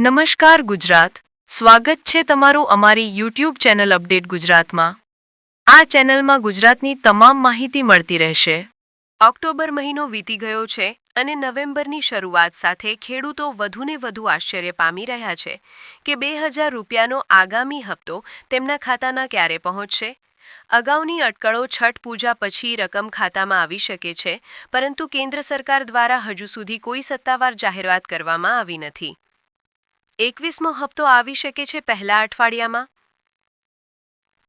નમસ્કાર ગુજરાત. સ્વાગત છે તમારું અમારી યુટ્યુબ ચેનલ અપડેટ ગુજરાતમાં. આ ચેનલમાં ગુજરાતની તમામ માહિતી મળતી રહેશે. ઓક્ટોબર મહિનો વીતી ગયો છે અને નવેમ્બરની શરૂઆત સાથે ખેડૂતો વધુને વધુ આશ્ચર્ય પામી રહ્યા છે કે બે હજાર રૂપિયાનો આગામી હપ્તો તેમના ખાતાના ક્યારે પહોંચશે? અગાઉની અટકળો છઠ પૂજા પછી રકમ ખાતામાં આવી શકે છે, પરંતુ કેન્દ્ર સરકાર દ્વારા હજુ સુધી કોઈ સત્તાવાર જાહેરાત કરવામાં આવી નથી. એકવીસમો હપ્તો આવી શકે છે પહેલા અઠવાડિયામાં?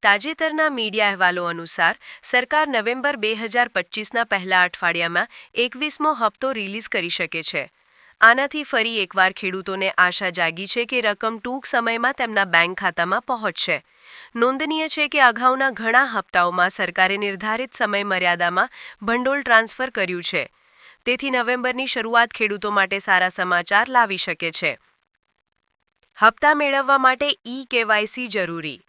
તાજેતરના મીડિયા અહેવાલો અનુસાર, સરકાર નવેમ્બર બે હજાર પચીસના પહેલા અઠવાડિયામાં એકવીસમો હપ્તો રિલીઝ કરી શકે છે. આનાથી ફરી એકવાર ખેડૂતોને આશા જાગી છે કે રકમ ટૂંક સમયમાં તેમના બેંક ખાતામાં પહોંચશે. નોંધનીય છે કે અગાઉના ઘણા હપ્તાઓમાં સરકારે નિર્ધારિત સમય મર્યાદામાં ભંડોળ ટ્રાન્સફર કર્યું છે. તેથી નવેમ્બરની શરૂઆત ખેડૂતો માટે સારા સમાચાર લાવી શકે છે. હપ્તા મેળવવા માટે ઈ કેવાયસી જરૂરી.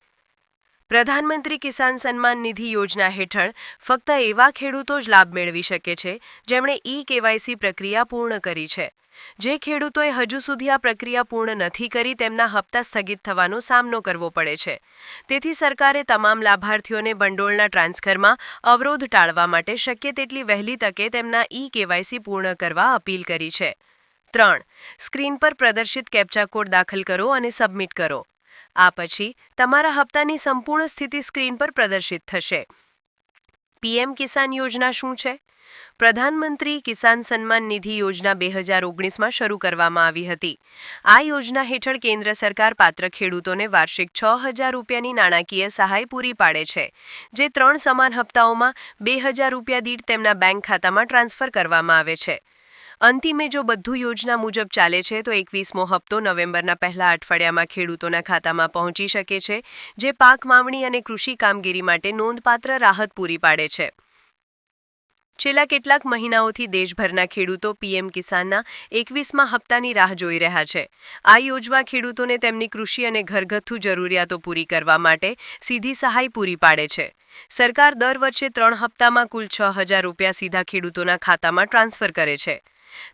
પ્રધાનમંત્રી કિસાન સન્માન નિધિ યોજના હેઠળ ફક્ત એવા ખેડૂતો જ લાભ મેળવી શકે છે, જેમણે ઈ કેવાયસી પ્રક્રિયા પૂર્ણ કરી છે. જે ખેડૂતોએ હજુ સુધી આ પ્રક્રિયા પૂર્ણ નથી કરી, તેમના હપ્તા સ્થગિત થવાનો સામનો કરવો પડે છે. તેથી સરકારે તમામ લાભાર્થીઓને ભંડોળના ટ્રાન્સફરમાં અવરોધ ટાળવા માટે શક્ય તેટલી વહેલી તકે તેમના ઈ કેવાયસી પૂર્ણ કરવા અપીલ કરી છે. ત્રણ. સ્ક્રીન પર પ્રદર્શિત કેપ્ચા કોડ દાખલ કરો અને સબમિટ કરો. આ પછી તમારા હપ્તાની સંપૂર્ણ સ્થિતિ સ્ક્રીન પર પ્રદર્શિત થશે. પીએમ કિસાન યોજના શું છે? પ્રધાનમંત્રી કિસાન સન્માન નિધિ યોજના બે હજાર ઓગણીસમાં શરૂ કરવામાં આવી હતી. આ યોજના હેઠળ કેન્દ્ર સરકાર પાત્ર ખેડૂતોને વાર્ષિક છ હજાર રૂપિયાની નાણાકીય સહાય પૂરી પાડે છે, જે ત્રણ સમાન હપ્તાઓમાં બે હજાર રૂપિયા દીઠ તેમના બેંક ખાતામાં ટ્રાન્સફર કરવામાં આવે છે. અંતિમે જો બધું યોજના મુજબ ચાલે છે, તો એકવીસમો હપ્તો નવેમ્બરના પહેલા અઠવાડિયામાં ખેડૂતોના ખાતામાં પહોંચી શકે છે, જે પાક વાવણી અને કૃષિ કામગીરી માટે નોંધપાત્ર રાહત પૂરી પાડે છે. છેલ્લા કેટલાક મહિનાઓથી દેશભરના ખેડૂતો પીએમ કિસાનના એકવીસમાં હપ્તાની રાહ જોઈ રહ્યા છે. આ યોજના ખેડૂતોને તેમની કૃષિ અને ઘરગથ્થુ જરૂરિયાતો પૂરી કરવા માટે સીધી સહાય પૂરી પાડે છે. સરકાર દર વર્ષે ત્રણ હપ્તામાં કુલ છ હજાર રૂપિયા સીધા ખેડૂતોના ખાતામાં ટ્રાન્સફર કરે છે.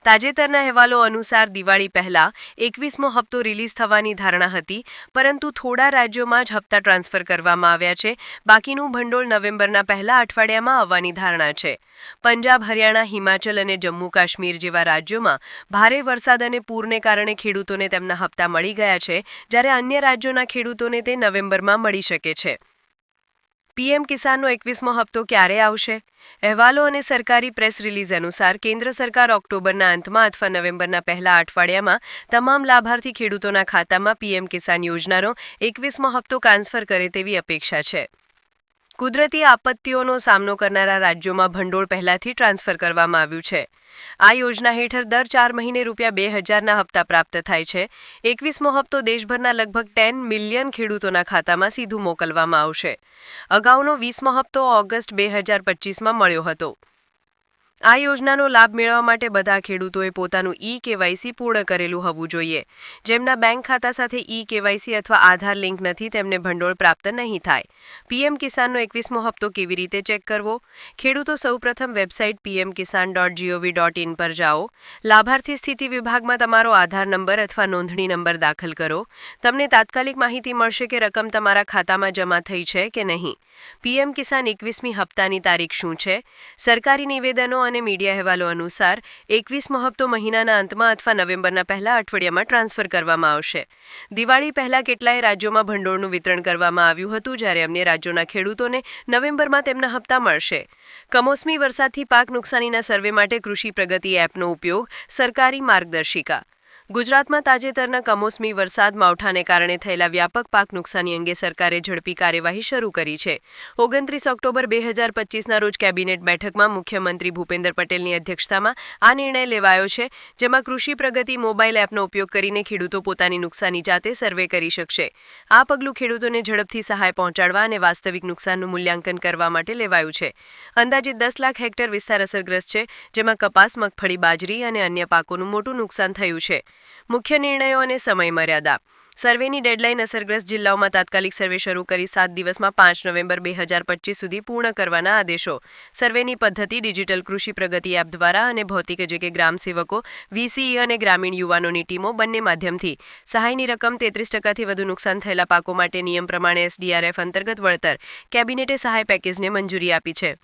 તાજેતરના અહેવાલો અનુસાર દિવાળી પહેલા એકવીસમો હપ્તો રિલીઝ થવાની ધારણા હતી, પરંતુ થોડા રાજ્યોમાં જ હપ્તા ટ્રાન્સફર કરવામાં આવ્યા છે. બાકીનું ભંડોળ નવેમ્બરના પહેલા અઠવાડિયામાં આવવાની ધારણા છે. પંજાબ, હરિયાણા, હિમાચલ અને જમ્મુ કાશ્મીર જેવા રાજ્યોમાં ભારે વરસાદ અને પૂરને કારણે ખેડૂતોને તેમના હપ્તા મળી ગયા છે, જ્યારે અન્ય રાજ્યોના ખેડૂતોને તે નવેમ્બરમાં મળી શકે છે. પીએમ કિસાનનો એકવીસમો હપ્તો ક્યારે આવશે? અહેવાલો અને સરકારી પ્રેસ રિલીઝ અનુસાર કેન્દ્ર સરકાર ઓક્ટોબરના અંતમાં અથવા નવેમ્બરના પહેલા અઠવાડિયામાં તમામ લાભાર્થી ખેડૂતોના ખાતામાં પીએમ કિસાન યોજનાનો એકવીસમો હપ્તો ટ્રાન્સફર કરે તેવી અપેક્ષા છે. કુદરતી આપત્તિઓનો સામનો કરનારા રાજ્યોમાં ભંડોળ પહેલાથી ટ્રાન્સફર કરવામાં આવ્યું છે. આ યોજના હેઠળ દર ચાર મહિને રૂપિયા બે હજારના હપ્તા પ્રાપ્ત થાય છે. એકવીસમો હપ્તો દેશભરના લગભગ ટેન મિલિયન ખેડૂતોના ખાતામાં સીધું મોકલવામાં આવશે. અગાઉનો વીસમો હપ્તો ઓગસ્ટ બે હજાર પચીસમાં મળ્યો હતો. આ યોજનાનો લાભ મેળવવા માટે બધા ખેડૂતોએ પોતાનું ઈ કેવાયસી પૂર્ણ કરેલું હોવું જોઈએ. જેમના બેંક ખાતા સાથે ઈ કેવાયસી અથવા આધાર લિંક નથી, તેમને ભંડોળ પ્રાપ્ત નહીં થાય. પીએમ કિસાનનો એકવીસમો હપ્તો કેવી રીતે ચેક કરવો? ખેડૂતો સૌપ્રથમ website PM Kisan dot gov dot in પર જાઓ. લાભાર્થી સ્થિતિ વિભાગમાં તમારો આધાર નંબર અથવા નોંધણી નંબર દાખલ કરો. તમને તાત્કાલિક માહિતી મળશે કે રકમ તમારા ખાતામાં જમા થઈ છે કે નહીં. પીએમ કિસાન એકવીસમી હપ્તાની તારીખ શું છે? સરકારી નિવેદનો અને મીડિયા અહેવાલો અનુસાર એકવીસમો હપ્તો મહિનાના અંતમાં અથવા નવેમ્બરના પહેલા અઠવાડિયામાં ટ્રાન્સફર કરવામાં આવશે. દિવાળી પહેલા કેટલાય રાજ્યોમાં ભંડોળનું વિતરણ કરવામાં આવ્યું હતું, જ્યારે અન્ય રાજ્યોના ખેડૂતોને નવેમ્બરમાં તેમના હપ્તા મળશે. કમોસમી વરસાદથી પાક નુકસાનીના સર્વે માટે કૃષિ પ્રગતિ એપનો ઉપયોગ સરકારી માર્ગદર્શિકા ગુજરાતમાં તાજેતરના કમોસમી વરસાદ માવઠાને કારણે થયેલા વ્યાપક પાક નુકસાની અંગે સરકારે ઝડપી કાર્યવાહી શરૂ કરી છે. ઓગણત્રીસ ઓક્ટોબર બે હજાર પચીસના રોજ કેબિનેટ બેઠકમાં મુખ્યમંત્રી ભૂપેન્દ્ર પટેલની અધ્યક્ષતામાં આ નિર્ણય લેવાયો છે, જેમાં કૃષિ પ્રગતિ મોબાઈલ એપનો ઉપયોગ કરીને ખેડૂતો પોતાની નુકસાની જાતે સર્વે કરી શકશે. આ પગલું ખેડૂતોને ઝડપથી સહાય પહોંચાડવા અને વાસ્તવિક નુકસાનનું મૂલ્યાંકન કરવા માટે લેવાયું છે. અંદાજિત દસ લાખ હેક્ટર વિસ્તાર અસરગ્રસ્ત છે, જેમાં કપાસ, મગફળી, બાજરી અને અન્ય પાકોનું મોટું નુકસાન થયું છે. મુખ્ય નિર્ણયો અને સમયમર્યાદા. સર્વેની ડેડલાઇન અસરગ્રસ્ત જિલ્લાઓમાં તાત્કાલિક સર્વે શરૂ કરી સાત દિવસમાં પાંચ નવેમ્બર બે હજાર પચીસ સુધી પૂર્ણ કરવાના આદેશો. સર્વેની પદ્ધતિ ડિજિટલ કૃષિ પ્રગતિ એપ દ્વારા અને ભૌતિક જે કે ગ્રામ સેવકો વીસીઈ અને ગ્રામીણ યુવાનોની ટીમો બંને માધ્યમથી. સહાયની રકમ તેત્રીસ ટકાથી વધુ નુકસાન થયેલા પાકો માટે નિયમ પ્રમાણે એસડીઆરએફ અંતર્ગત વળતર. કેબિનેટે સહાય પેકેજને મંજૂરી આપી છે.